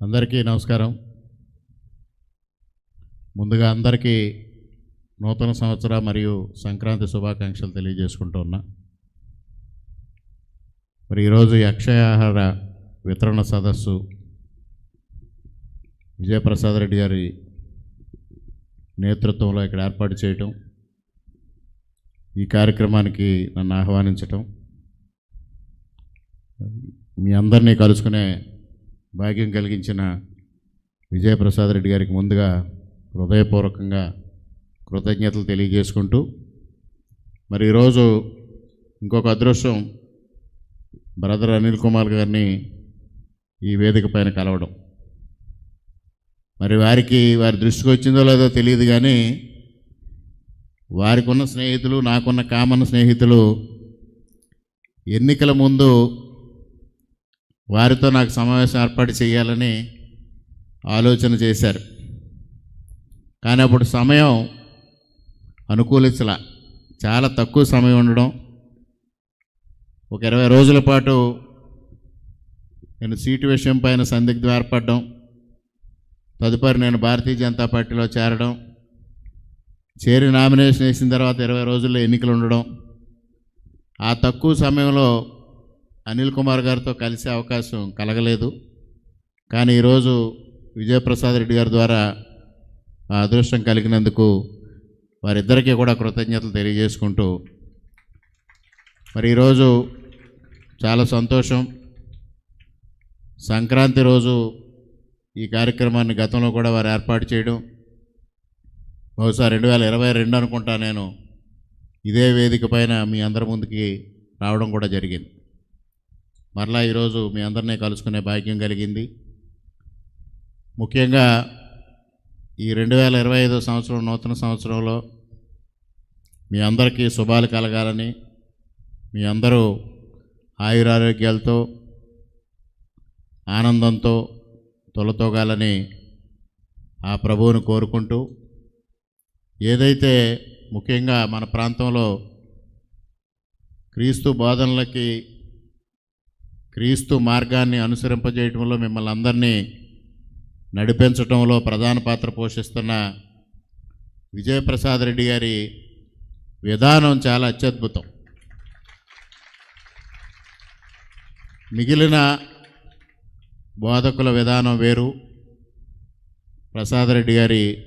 అందరికీ నమస్కారం. ముందుగా అందరికీ నూతన సంవత్సర మరియు సంక్రాంతి శుభాకాంక్షలు తెలియజేసుకుంటూ ఉన్నా. మరి ఈరోజు అక్షయాహార అక్షయ ఆహార వితరణ సదస్సు విజయప్రసాద్ రెడ్డి గారి నేతృత్వంలో ఇక్కడ ఏర్పాటు చేయటం ఈ కార్యక్రమానికి నన్ను ఆహ్వానించటం మీ అందరినీ కలుసుకునే భాగ్యం కలిగించిన విజయప్రసాద్ రెడ్డి గారికి ముందుగా హృదయపూర్వకంగా కృతజ్ఞతలు తెలియజేసుకుంటూ మరి ఈరోజు ఇంకొక అదృష్టం బ్రదర్ అనిల్ కుమార్ గారిని ఈ వేదిక పైన కలవడం. మరి వారికి వారి దృష్టికి వచ్చిందో లేదో తెలియదు కానీ వారికి ఉన్న స్నేహితులు నాకున్న కామన్ స్నేహితులు ఎన్నికల ముందు వారితో నాకు సమావేశం ఏర్పాటు చేయాలని ఆలోచన చేశారు. కానీ అప్పుడు సమయం అనుకూలించలా. చాలా తక్కువ సమయం ఉండడం. ఒక ఇరవై రోజుల పాటు నేను సీటు విషయం పైన సందిగ్ధం ఏర్పడడం. తదుపరి నేను భారతీయ జనతా పార్టీలో చేరడం. చేరి నామినేషన్ వేసిన తర్వాత ఇరవై రోజుల్లో ఎన్నికలు ఉండడం. ఆ తక్కువ సమయంలో అనిల్ కుమార్ గారితో కలిసే అవకాశం కలగలేదు. కానీ ఈరోజు విజయప్రసాద్ రెడ్డి గారి ద్వారా ఆ అదృష్టం కలిగినందుకు వారిద్దరికీ కూడా కృతజ్ఞతలు తెలియజేసుకుంటూ మరి ఈరోజు చాలా సంతోషం. సంక్రాంతి రోజు ఈ కార్యక్రమాన్ని గతంలో కూడా వారు ఏర్పాటు చేయడం. బహుశా రెండు వేల ఇరవై రెండు అనుకుంటా నేను ఇదే వేదిక పైన మీ అందరి ముందుకి రావడం కూడా జరిగింది. మరలా ఈరోజు మీ అందరినీ కలుసుకునే భాగ్యం కలిగింది. ముఖ్యంగా ఈ రెండు వేల ఇరవై ఐదో సంవత్సరం నూతన సంవత్సరంలో మీ అందరికీ శుభాలు కలగాలని మీ అందరూ ఆయురారోగ్యాలతో ఆనందంతో తొలతోగాలని ఆ ప్రభువును కోరుకుంటూ ఏదైతే ముఖ్యంగా మన ప్రాంతంలో క్రీస్తు బోధనలకి క్రీస్తు మార్గాన్ని అనుసరింపజేయటంలో మిమ్మల్ని అందరినీ నడిపించటంలో ప్రధాన పాత్ర పోషిస్తున్న విజయప్రసాద్ రెడ్డి గారి విధానం చాలా అత్యద్భుతం. మిగిలిన బోధకుల విధానం వేరు. ప్రసాద్ రెడ్డి గారి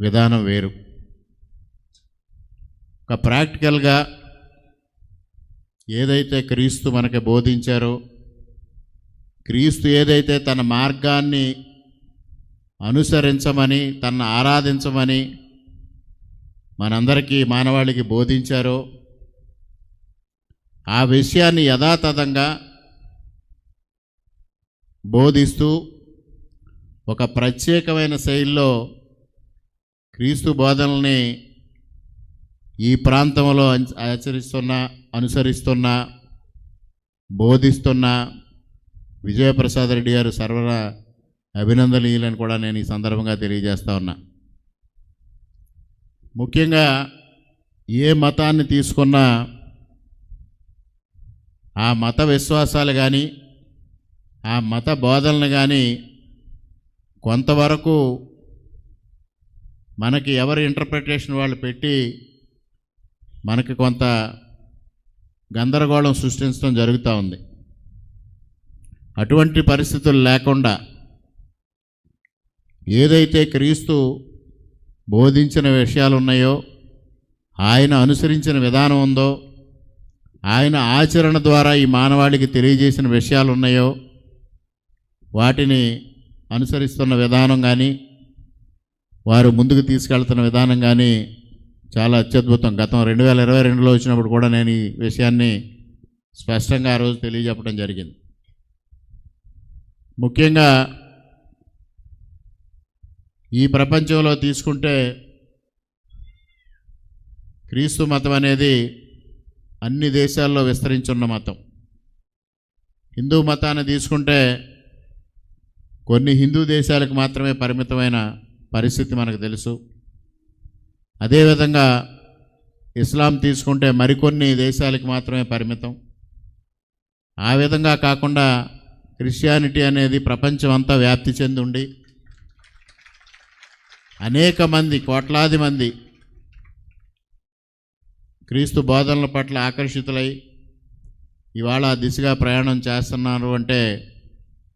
విధానం వేరు. ఒక ప్రాక్టికల్గా ఏదైతే క్రీస్తు మనకి బోధించారో క్రీస్తు ఏదైతే తన మార్గాన్ని అనుసరించమని తన ఆరాధించమని మనందరికీ మానవాళికి బోధించారో ఆ విషయాన్ని యథాతథంగా బోధిస్తూ ఒక ప్రత్యేకమైన శైలిలో క్రీస్తు బోధనల్ని ఈ ప్రాంతంలో ఆచరిస్తున్న అనుసరిస్తున్న బోధిస్తున్న విజయప్రసాద్ రెడ్డి గారు సర్వర అభినందనీయులని కూడా నేను ఈ సందర్భంగా తెలియజేస్తా ఉన్నా. ముఖ్యంగా ఏ మతాన్ని తీసుకున్నా ఆ మత విశ్వాసాలు కానీ ఆ మత బోధనలు కానీ కొంతవరకు మనకి ఎవరి ఇంటర్ప్రిటేషన్ వాళ్ళు పెట్టి మనకి కొంత గందరగోళం సృష్టించడం జరుగుతూ ఉంది. అటువంటి పరిస్థితులు లేకుండా ఏదైతే క్రీస్తు బోధించిన విషయాలు ఉన్నాయో ఆయన అనుసరించిన విధానం ఉందో ఆయన ఆచరణ ద్వారా ఈ మానవాళికి తెలియజేసిన విషయాలు ఉన్నాయో వాటిని అనుసరిస్తున్న విధానం కానీ వారు ముందుకు తీసుకెళ్తున్న విధానం కానీ చాలా అత్యద్భుతం. గతం రెండు వేల ఇరవై రెండులో వచ్చినప్పుడు కూడా నేను ఈ విషయాన్ని స్పష్టంగా ఆ రోజు తెలియజెప్పడం జరిగింది. ముఖ్యంగా ఈ ప్రపంచంలో తీసుకుంటే క్రీస్తు మతం అనేది అన్ని దేశాల్లో విస్తరించున్న మతం. హిందూ మతాన్ని తీసుకుంటే కొన్ని హిందూ దేశాలకు మాత్రమే పరిమితమైన పరిస్థితి మనకు తెలుసు. అదేవిధంగా ఇస్లాం తీసుకుంటే మరికొన్ని దేశాలకు మాత్రమే పరిమితం. ఆ విధంగా కాకుండా క్రిస్టియానిటీ అనేది ప్రపంచం అంతా వ్యాప్తి చెందుండి. అనేక మంది కోట్లాది మంది క్రీస్తు బోధనల పట్ల ఆకర్షితులై ఇవాళ ఆ దిశగా ప్రయాణం చేస్తున్నారు అంటే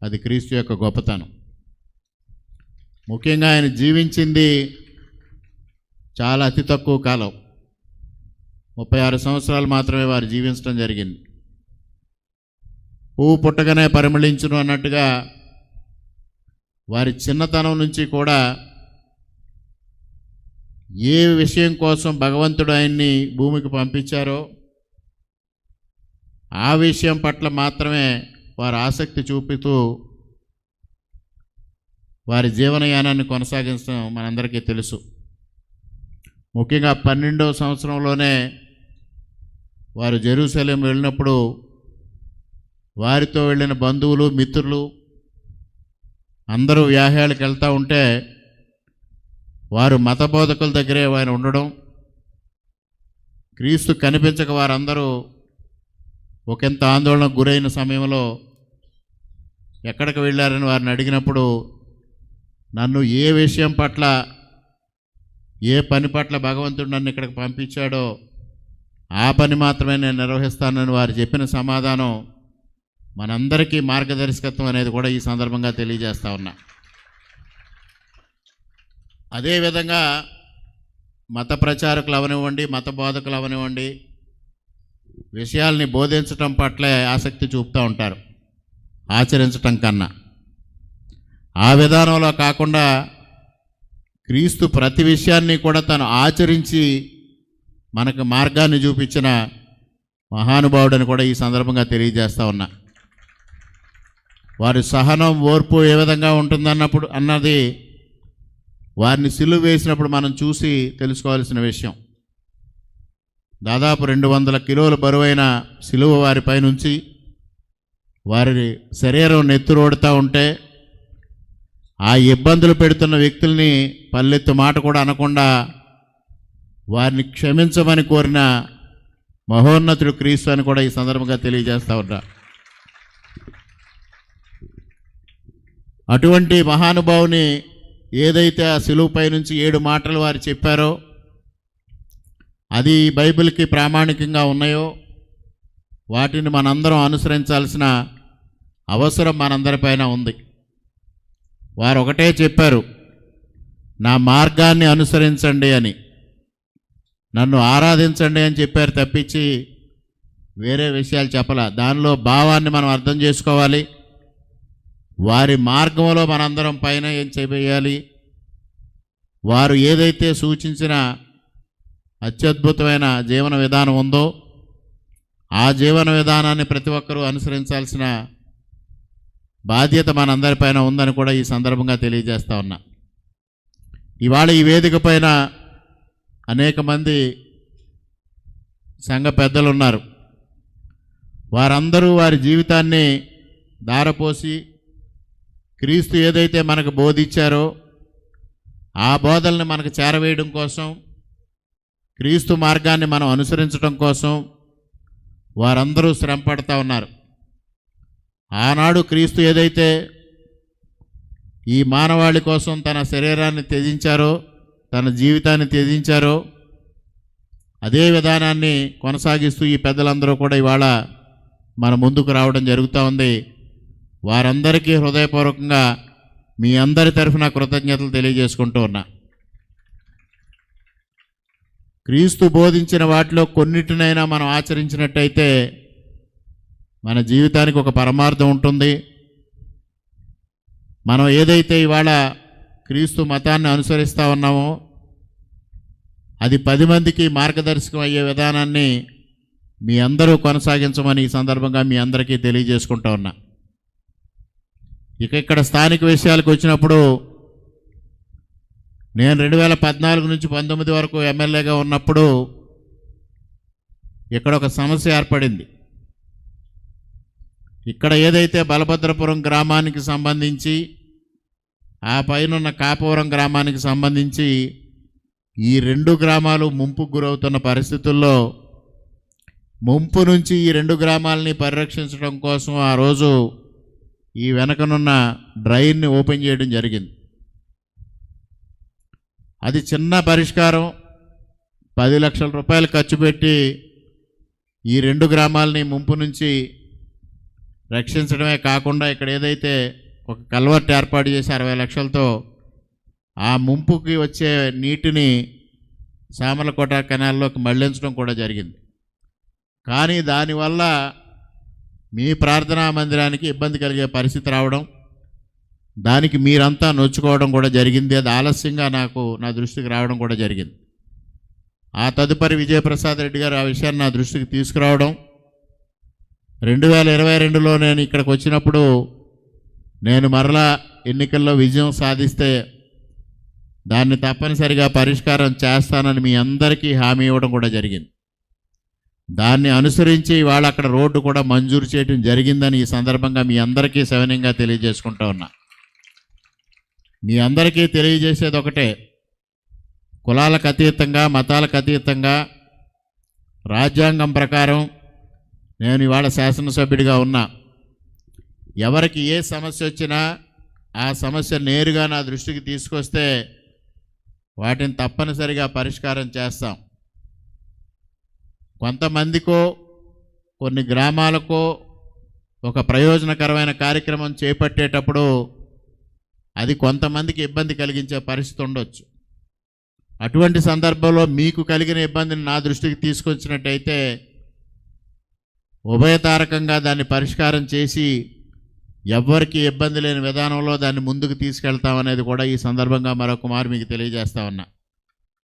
అది క్రీస్తు యొక్క గొప్పతనం. ముఖ్యంగా ఆయన జీవించింది చాలా అతి తక్కువ కాలం. ముప్పై ఆరు సంవత్సరాలు మాత్రమే వారు జీవించడం జరిగింది. పువ్వు పుట్టగానే పరిమళించును అన్నట్టుగా వారి చిన్నతనం నుంచి కూడా ఏ విషయం కోసం భగవంతుడు ఆయన్ని భూమికి పంపించారో ఆ విషయం పట్ల మాత్రమే వారు ఆసక్తి చూపుతూ వారి జీవనయానాన్ని కొనసాగించడం మనందరికీ తెలుసు. ముఖ్యంగా పన్నెండవ సంవత్సరంలోనే వారు జెరూసలేం వెళ్ళినప్పుడు వారితో వెళ్ళిన బంధువులు మిత్రులు అందరూ వ్యాహ్యాలకు వెళ్తూ ఉంటే వారు మత బోధకుల దగ్గరే ఆయన ఉండడం క్రీస్తు కనిపించక వారందరూ ఒకంత ఆందోళనకు గురైన సమయంలో ఎక్కడికి వెళ్ళారని వారిని అడిగినప్పుడు నన్ను ఏ విషయం పట్ల ఏ పని పట్ల భగవంతుడు నన్ను ఇక్కడికి పంపించాడో ఆ పని మాత్రమే నేను నిర్వహిస్తానని వారు చెప్పిన సమాధానం మనందరికీ మార్గదర్శకత్వం అనేది కూడా ఈ సందర్భంగా తెలియజేస్తా ఉన్నా. అదేవిధంగా మత ప్రచారకులు అవనివ్వండి మత బోధకులు అవనివ్వండి విషయాల్ని బోధించటం పట్లే ఆసక్తి చూపుతూ ఉంటారు ఆచరించటం కన్నా. ఆ విధానంలో కాకుండా క్రీస్తు ప్రతి విషయాన్ని కూడా తను ఆచరించి మనకు మార్గాన్ని చూపించిన మహానుభావుడని కూడా ఈ సందర్భంగా తెలియజేస్తా ఉన్నా. వారి సహనం ఓర్పు ఏ విధంగా ఉంటుందన్నప్పుడు అన్నది వారిని సిలువ వేసినప్పుడు మనం చూసి తెలుసుకోవాల్సిన విషయం. దాదాపు రెండు వందల కిలోల బరువైన సిలువ వారిపై నుంచి వారి శరీరం నెత్తురోడుతూ ఉంటే ఆ ఇబ్బందులు పెడుతున్న వ్యక్తుల్ని పల్లెత్తు మాట కూడా అనకుండా వారిని క్షమించమని కోరిన మహోన్నతుడు క్రీస్తు అని కూడా ఈ సందర్భంగా తెలియజేస్తా ఉన్నా. అటువంటి మహానుభావుని ఏదైతే ఆ సిలువుపై నుంచి ఏడు మాటలు వారు చెప్పారో అది బైబిల్కి ప్రామాణికంగా ఉన్నాయో వాటిని మనందరం అనుసరించాల్సిన అవసరం మనందరిపైన ఉంది. వారు ఒకటే చెప్పారు నా మార్గాన్ని అనుసరించండి అని. నన్ను ఆరాధించండి అని చెప్పారు తప్పించి వేరే విషయాలు చెప్పాల. దానిలో భావాన్ని మనం అర్థం చేసుకోవాలి. వారి మార్గంలో మనందరం పైన ఏం చేయాలి? వారు ఏదైతే సూచించిన అత్యద్భుతమైన జీవన విధానం ఉందో ఆ జీవన విధానాన్ని ప్రతి ఒక్కరూ అనుసరించాల్సిన బాధ్యత మనందరిపైన ఉందని కూడా ఈ సందర్భంగా తెలియజేస్తా ఉన్నా. ఇవాళ ఈ వేదిక పైన అనేక మంది సంఘ పెద్దలు ఉన్నారు వారందరూ వారి జీవితాన్ని దారపోసి క్రీస్తు ఏదైతే మనకు బోధించారో ఆ బోధల్ని మనకు చేరవేయడం కోసం క్రీస్తు మార్గాన్ని మనం అనుసరించడం కోసం వారందరూ శ్రమపడతా ఉన్నారు. ఆనాడు క్రీస్తు ఏదైతే ఈ మానవాళి కోసం తన శరీరాన్ని త్యజించారో తన జీవితాన్ని త్యజించారో అదే విధానాన్ని కొనసాగిస్తూ ఈ పెద్దలందరూ కూడా ఇవాళ మన ముందుకు రావడం జరుగుతూ ఉంది. వారందరికీ హృదయపూర్వకంగా మీ అందరి తరఫున కృతజ్ఞతలు తెలియజేసుకుంటూ ఉన్నా. క్రీస్తు బోధించిన వాటిలో కొన్నిటినైనా మనం ఆచరించినట్టయితే మన జీవితానికి ఒక పరమార్థం ఉంటుంది. మనం ఏదైతే ఇవాళ క్రీస్తు మతాన్ని అనుసరిస్తూ ఉన్నామో అది పది మందికి మార్గదర్శకం అయ్యే విధానాన్ని మీ అందరూ కొనసాగించమని ఈ సందర్భంగా మీ అందరికీ తెలియజేసుకుంటా ఉన్నా. ఇక ఇక్కడ స్థానిక విషయాలకు వచ్చినప్పుడు నేను రెండు వేల పద్నాలుగు నుంచి పంతొమ్మిది వరకు ఎమ్మెల్యేగా ఉన్నప్పుడు ఇక్కడ ఒక సమస్య ఏర్పడింది. ఇక్కడ ఏదైతే బలభద్రపురం గ్రామానికి సంబంధించి ఆ పైనున్న కాపవరం గ్రామానికి సంబంధించి ఈ రెండు గ్రామాలు ముంపుకు గురవుతున్న పరిస్థితుల్లో ముంపు నుంచి ఈ రెండు గ్రామాలని పరిరక్షించడం కోసం ఆ రోజు ఈ వెనకనున్న డ్రైన్ని ఓపెన్ చేయడం జరిగింది. అది చిన్న పరిష్కారం. పది లక్షల రూపాయలు ఖర్చు పెట్టి ఈ రెండు గ్రామాలని ముంపు నుంచి రక్షించడమే కాకుండా ఇక్కడ ఏదైతే ఒక కల్వర్ట్ ఏర్పాటు చేసి అరవై లక్షలతో ఆ ముంపుకి వచ్చే నీటిని సామర్లకోట కెనాల్లోకి మళ్ళించడం కూడా జరిగింది. కానీ దానివల్ల మీ ప్రార్థనా మందిరానికి ఇబ్బంది కలిగే పరిస్థితి రావడం దానికి మీరంతా నొచ్చుకోవడం కూడా జరిగింది. అది ఆలస్యంగా నాకు నా దృష్టికి రావడం కూడా జరిగింది. ఆ తదుపరి విజయప్రసాద్ రెడ్డి గారు ఆ విషయాన్ని నా దృష్టికి తీసుకురావడం రెండు వేల ఇరవై రెండులో నేను ఇక్కడికి వచ్చినప్పుడు నేను మరలా ఎన్నికల్లో విజయం సాధిస్తే దాన్ని తప్పనిసరిగా పరిష్కారం చేస్తానని మీ అందరికీ హామీ ఇవ్వడం కూడా జరిగింది. దాన్ని అనుసరించి వాళ్ళు అక్కడ రోడ్డు కూడా మంజూరు చేయడం జరిగిందని ఈ సందర్భంగా మీ అందరికీ సవినయంగా తెలియజేసుకుంటూ ఉన్నా. మీ అందరికీ తెలియజేసేది ఒకటే కులాలకు అతీతంగా మతాలకు అతీతంగా రాజ్యాంగం ప్రకారం నేను ఇవాళ శాసనసభ్యుడిగా ఉన్నా. ఎవరికి ఏ సమస్య వచ్చినా ఆ సమస్య నేరుగా నా దృష్టికి తీసుకొస్తే వాటిని తప్పనిసరిగా పరిష్కారం చేస్తాం. కొంతమందికో కొన్ని గ్రామాలకో ఒక ప్రయోజనకరమైన కార్యక్రమం చేపట్టేటప్పుడు అది కొంతమందికి ఇబ్బంది కలిగించే పరిస్థితి ఉండొచ్చు. అటువంటి సందర్భంలో మీకు కలిగిన ఇబ్బందిని నా దృష్టికి తీసుకొచ్చినట్టయితే ఉభయతారకంగా దాన్ని పరిష్కారం చేసి ఎవ్వరికి ఇబ్బంది లేని విధానంలో దాన్ని ముందుకు తీసుకెళ్తామనేది కూడా ఈ సందర్భంగా మరొక మారు మీకు తెలియజేస్తా ఉన్నా.